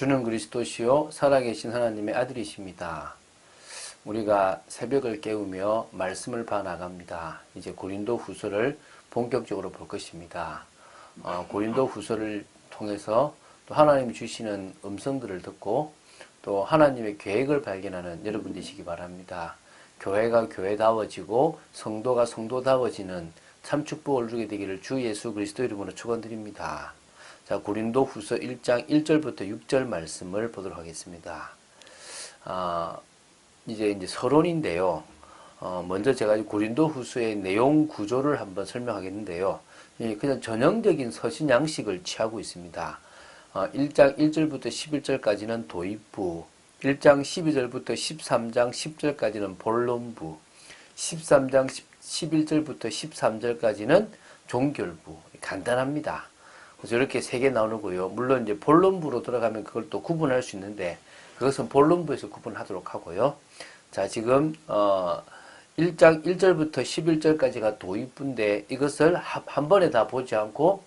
주는 그리스도시요 살아계신 하나님의 아들이십니다. 우리가 새벽을 깨우며 말씀을 봐 나갑니다. 이제 고린도 후서를 본격적으로 볼 것입니다. 어, 고린도 후서를 통해서 또 하나님이 주시는 음성들을 듣고 또 하나님의 계획을 발견하는 여러분 되시기 바랍니다. 교회가 교회다워지고 성도가 성도다워지는 참 축복을 주게 되기를 주 예수 그리스도 이름으로 축원드립니다. 자, 고린도 후서 1장 1절부터 6절 말씀을 보도록 하겠습니다. 아, 이제 이제 서론인데요. 어, 먼저 제가 고린도 후서의 내용 구조를 한번 설명하겠는데요. 그냥 전형적인 서신 양식을 취하고 있습니다. 어, 1장 1절부터 11절까지는 도입부, 1장 12절부터 13장 10절까지는 본론부, 13장 11절부터 13절까지는 종결부. 간단합니다. 그래서 이렇게 세 개 나누고요. 물론 이제 본론부로 들어가면 그걸 또 구분할 수 있는데 그것은 본론부에서 구분하도록 하고요. 자, 지금 어 1장 1절부터 11절까지가 도입부인데 이것을 한 번에 다 보지 않고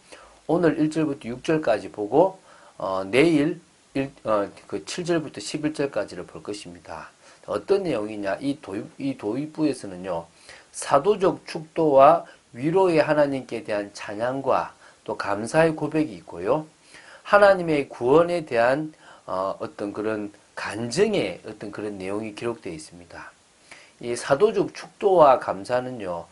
오늘 1절부터 6절까지 보고 어 내일 1, 어, 그 7절부터 11절까지를 볼 것입니다. 어떤 내용이냐? 이 도입, 이 도입부에서는요, 사도적 축도와 위로의 하나님께 대한 찬양과 또 감사의 고백이 있고요. 하나님의 구원에 대한 어, 어떤 그런 간증의 어떤 그런 내용이 기록되어 있습니다. 이 사도적 축도와 감사는요,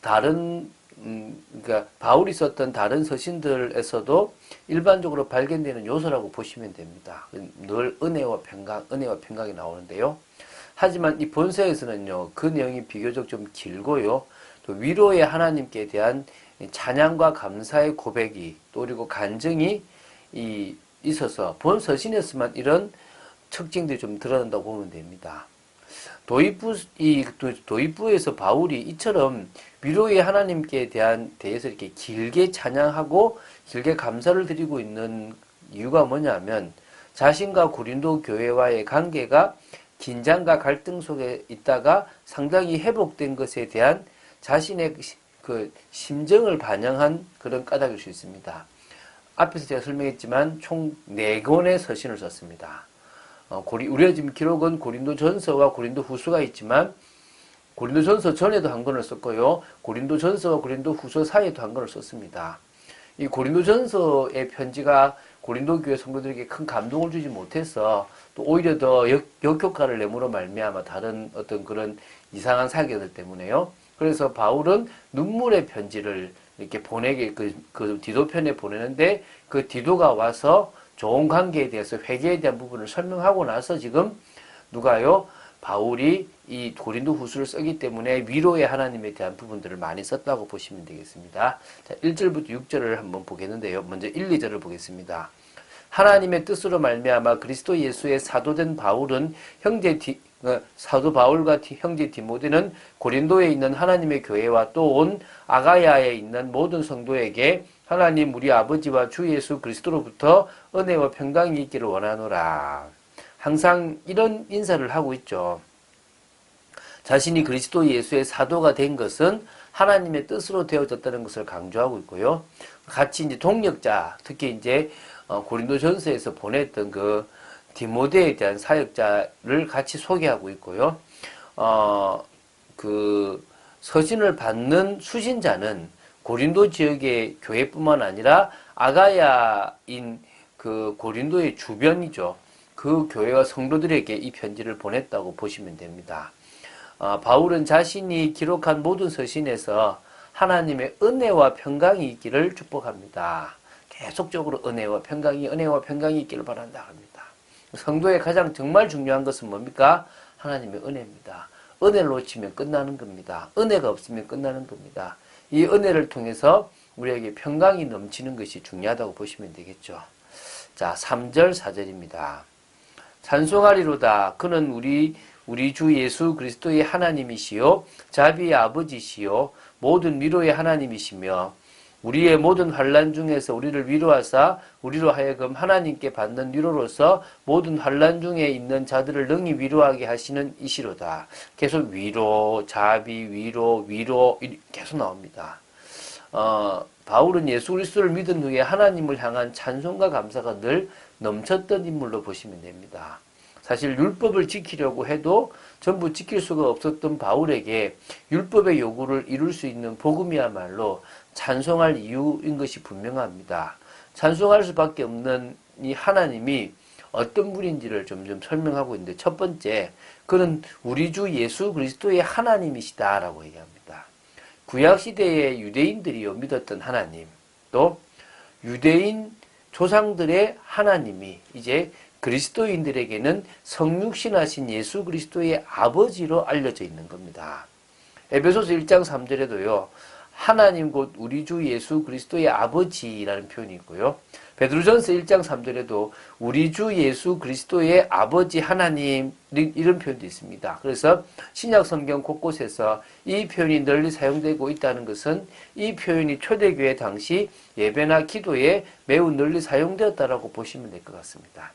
다른 음, 그러니까 바울이 썼던 다른 서신들에서도 일반적으로 발견되는 요소라고 보시면 됩니다. 늘 은혜와 평강, 은혜와 평강이 나오는데요. 하지만 이 본서에서는요, 그 내용이 비교적 좀 길고요, 또 위로의 하나님께 대한 찬양과 감사의 고백이 또 그리고 간증이 이 있어서 본 서신에서만 이런 특징들이 좀 드러난다고 보면 됩니다. 도입부 이 도입부에서 바울이 이처럼 위로의 하나님께 대한 대해서 이렇게 길게 찬양하고 길게 감사를 드리고 있는 이유가 뭐냐면 자신과 고린도 교회와의 관계가 긴장과 갈등 속에 있다가 상당히 회복된 것에 대한 자신의 그 심정을 반영한 그런 까닭일 수 있습니다. 앞에서 제가 설명했지만 총 4권의 서신을 썼습니다. 어, 고리, 우리가 지금 기록은 고린도 전서와 고린도 후서가 있지만 고린도 전서 전에도 한 권을 썼고요. 고린도 전서와 고린도 후서 사이에도 한 권을 썼습니다. 이 고린도 전서의 편지가 고린도 교회 성도들에게 큰 감동을 주지 못해서 또 오히려 더 역, 역효과를 내므로 말미암아 다른 어떤 그런 이상한 사격들 때문에요. 그래서 바울은 눈물의 편지를 이렇게 보내게 그, 그 디도편에 보내는데 그 디도가 와서 좋은 관계에 대해서 회개에 대한 부분을 설명하고 나서 지금 누가요? 바울이 이 고린도 후수를 쓰기 때문에 위로의 하나님에 대한 부분들을 많이 썼다고 보시면 되겠습니다. 자, 1절부터 6절을 한번 보겠는데요. 먼저 1, 2절을 보겠습니다. 하나님의 뜻으로 말미암아 그리스도 예수의 사도된 바울은 형제 디, 어, 사도 바울과 형제 디모데는 고린도에 있는 하나님의 교회와 또 온 아가야에 있는 모든 성도에게 하나님 우리 아버지와 주 예수 그리스도로부터 은혜와 평강이 있기를 원하노라. 항상 이런 인사를 하고 있죠. 자신이 그리스도 예수의 사도가 된 것은 하나님의 뜻으로 되어졌다는 것을 강조하고 있고요. 같이 이제 동력자, 특히 이제 어, 고린도 전서에서 보냈던 그 디모데에 대한 사역자를 같이 소개하고 있고요. 어, 그 서신을 받는 수신자는 고린도 지역의 교회뿐만 아니라 아가야인 그 고린도의 주변이죠. 그 교회와 성도들에게 이 편지를 보냈다고 보시면 됩니다. 어, 바울은 자신이 기록한 모든 서신에서 하나님의 은혜와 평강이 있기를 축복합니다. 계속적으로 은혜와 평강이 은혜와 평강이 있기를 바란다 합니다. 성도의 가장 정말 중요한 것은 뭡니까? 하나님의 은혜입니다. 은혜를 놓치면 끝나는 겁니다. 은혜가 없으면 끝나는 겁니다. 이 은혜를 통해서 우리에게 평강이 넘치는 것이 중요하다고 보시면 되겠죠. 자, 3절, 4절입니다. 찬송하리로다. 그는 우리, 우리 주 예수 그리스도의 하나님이시요. 자비의 아버지시요. 모든 위로의 하나님이시며 우리의 모든 환란 중에서 우리를 위로하사 우리로 하여금 하나님께 받는 위로로서 모든 환란 중에 있는 자들을 능히 위로하게 하시는 이시로다. 계속 위로, 자비, 위로, 위로 계속 나옵니다. 어, 바울은 예수 그리스도를 믿은 후에 하나님을 향한 찬송과 감사가 늘 넘쳤던 인물로 보시면 됩니다. 사실 율법을 지키려고 해도 전부 지킬 수가 없었던 바울에게 율법의 요구를 이룰 수 있는 복음이야말로 찬송할 이유인 것이 분명합니다. 찬송할 수밖에 없는 이 하나님이 어떤 분인지를 점점 설명하고 있는데 첫 번째, 그는 우리 주 예수 그리스도의 하나님이시다라고 얘기합니다. 구약 시대의 유대인들이요 믿었던 하나님, 또 유대인 조상들의 하나님이 이제 그리스도인들에게는 성육신하신 예수 그리스도의 아버지로 알려져 있는 겁니다. 에베소서 1장 3절에도요. 하나님 곧 우리 주 예수 그리스도의 아버지라는 표현이 있고요. 베드로전서 1장 3절에도 우리 주 예수 그리스도의 아버지 하나님 이런 표현도 있습니다. 그래서 신약 성경 곳곳에서 이 표현이 널리 사용되고 있다는 것은 이 표현이 초대교회 당시 예배나 기도에 매우 널리 사용되었다라고 보시면 될 것 같습니다.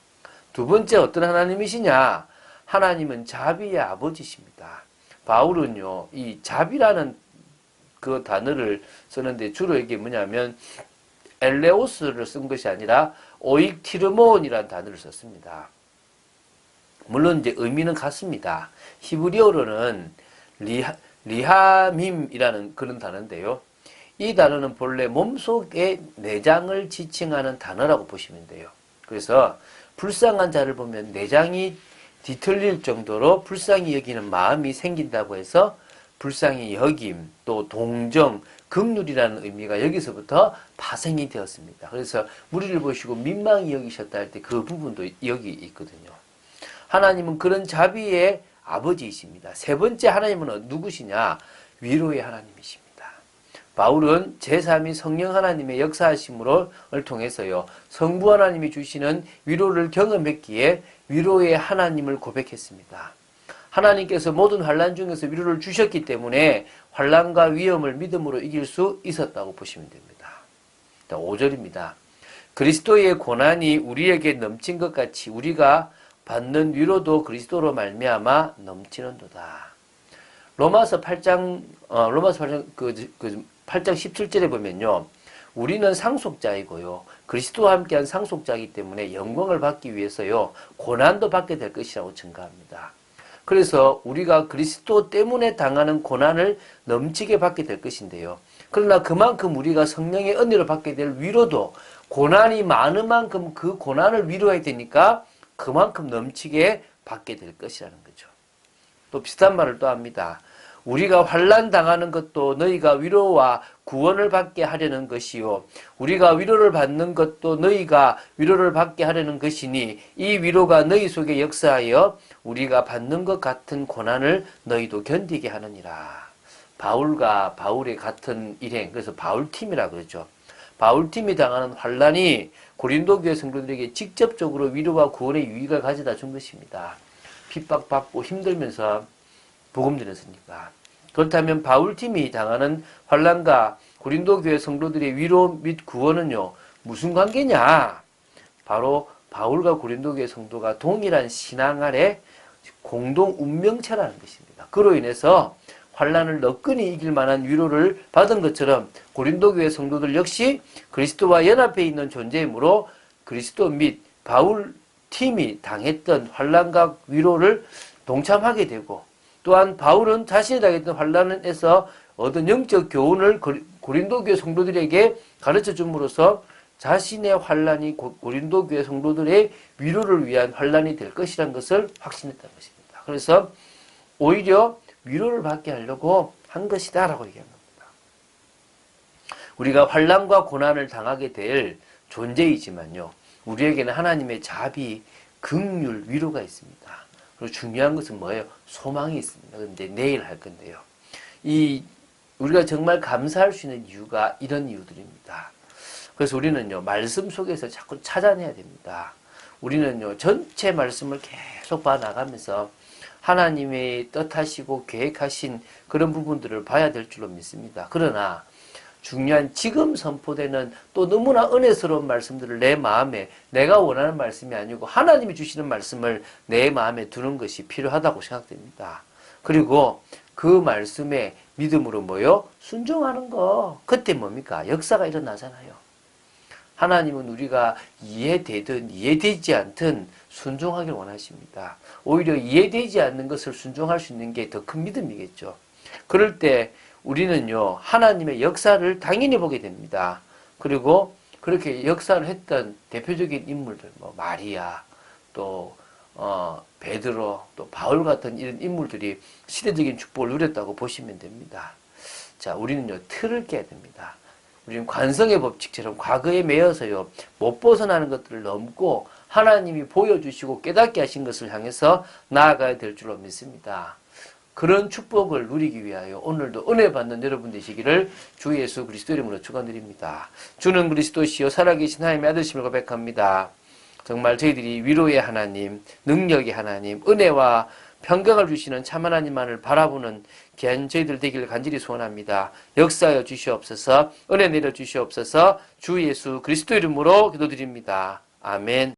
두 번째 어떤 하나님이시냐? 하나님은 자비의 아버지십니다. 바울은요, 이 자비라는 그 단어를 쓰는데 주로 이게 뭐냐면 엘레오스를 쓴 것이 아니라 오익티르몬이라는 단어를 썼습니다. 물론 이제 의미는 같습니다. 히브리어로는 리하, 리하밈이라는 그런 단어인데요. 이 단어는 본래 몸속의 내장을 지칭하는 단어라고 보시면 돼요. 그래서 불쌍한 자를 보면 내장이 뒤틀릴 정도로 불쌍히 여기는 마음이 생긴다고 해서 불쌍히 여김, 또 동정, 극률이라는 의미가 여기서부터 파생이 되었습니다. 그래서 무리를 보시고 민망히 여기셨다 할 때 그 부분도 여기 있거든요. 하나님은 그런 자비의 아버지이십니다. 세 번째 하나님은 누구시냐? 위로의 하나님이십니다. 바울은 제3위 성령 하나님의 역사하심을 통해서요. 성부 하나님이 주시는 위로를 경험했기에 위로의 하나님을 고백했습니다. 하나님께서 모든 환란 중에서 위로를 주셨기 때문에 환란과 위험을 믿음으로 이길 수 있었다고 보시면 됩니다. 5절입니다. 그리스도의 고난이 우리에게 넘친 것 같이 우리가 받는 위로도 그리스도로 말미암아 넘치는도다. 로마서 8장 어, 로마서 8장 그, 그 8장 17절에 보면요. 우리는 상속자이고요. 그리스도와 함께한 상속자이기 때문에 영광을 받기 위해서요. 고난도 받게 될 것이라고 증가합니다. 그래서 우리가 그리스도 때문에 당하는 고난을 넘치게 받게 될 것인데요. 그러나 그만큼 우리가 성령의 은혜를 받게 될 위로도 고난이 많은 만큼 그 고난을 위로해야 되니까 그만큼 넘치게 받게 될 것이라는 거죠. 또 비슷한 말을 또 합니다. 우리가 환란 당하는 것도 너희가 위로와 구원을 받게 하려는 것이요 우리가 위로를 받는 것도 너희가 위로를 받게 하려는 것이니 이 위로가 너희 속에 역사하여 우리가 받는 것 같은 고난을 너희도 견디게 하느니라. 바울과 바울의 같은 일행 그래서 바울팀이라 그러죠. 바울팀이 당하는 환란이 고린도 교회 성도들에게 직접적으로 위로와 구원의 유익을 가져다 준 것입니다. 핍박받고 힘들면서 복음 들었으니까. 그렇다면 바울팀이 당하는 환란과 고린도 교회 성도들의 위로 및 구원은요. 무슨 관계냐? 바로 바울과 고린도 교회 성도가 동일한 신앙 아래 공동 운명체라는 것입니다. 그로 인해서 환란을 너끈히 이길 만한 위로를 받은 것처럼 고린도 교회 성도들 역시 그리스도와 연합해 있는 존재이므로 그리스도 및 바울 팀이 당했던 환란과 위로를 동참하게 되고 또한 바울은 자신이 당했던 환란에서 얻은 영적 교훈을 고린도 교회 성도들에게 가르쳐 줌으로써 자신의 환란이 고린도 교회 성도들의 위로를 위한 환란이 될 것이라는 것을 확신했다는 것입니다. 그래서 오히려 위로를 받게 하려고 한 것이다 라고 얘기한 겁니다. 우리가 환란과 고난을 당하게 될 존재이지만요. 우리에게는 하나님의 자비, 긍휼, 위로가 있습니다. 그리고 중요한 것은 뭐예요? 소망이 있습니다. 근데 내일 할 건데요. 이 우리가 정말 감사할 수 있는 이유가 이런 이유들입니다. 그래서 우리는요, 말씀 속에서 자꾸 찾아내야 됩니다. 우리는요, 전체 말씀을 계속 봐 나가면서 하나님의 뜻하시고 계획하신 그런 부분들을 봐야 될 줄로 믿습니다. 그러나 중요한 지금 선포되는 또 너무나 은혜스러운 말씀들을 내 마음에 내가 원하는 말씀이 아니고 하나님이 주시는 말씀을 내 마음에 두는 것이 필요하다고 생각됩니다. 그리고 그 말씀에 믿음으로 뭐요? 순종하는 거. 그때 뭡니까? 역사가 일어나잖아요. 하나님은 우리가 이해되든 이해되지 않든 순종하길 원하십니다. 오히려 이해되지 않는 것을 순종할 수 있는 게 더 큰 믿음이겠죠. 그럴 때 우리는요, 하나님의 역사를 당연히 보게 됩니다. 그리고 그렇게 역사를 했던 대표적인 인물들, 뭐, 마리아, 또, 어, 베드로, 또 바울 같은 이런 인물들이 시대적인 축복을 누렸다고 보시면 됩니다. 자, 우리는요, 틀을 깨야 됩니다. 우리는 관성의 법칙처럼 과거에 매여서요, 못 벗어나는 것들을 넘고 하나님이 보여주시고 깨닫게 하신 것을 향해서 나아가야 될 줄로 믿습니다. 그런 축복을 누리기 위하여 오늘도 은혜 받는 여러분 되시기를 주 예수 그리스도 이름으로 축원드립니다. 주는 그리스도시요 살아계신 하나님의 아들심을 고백합니다. 정말 저희들이 위로의 하나님, 능력의 하나님, 은혜와 평강을 주시는 참 하나님만을 바라보는 귀한 저희들 되기를 간절히 소원합니다. 역사하여 주시옵소서, 은혜 내려 주시옵소서, 주 예수 그리스도 이름으로 기도드립니다. 아멘.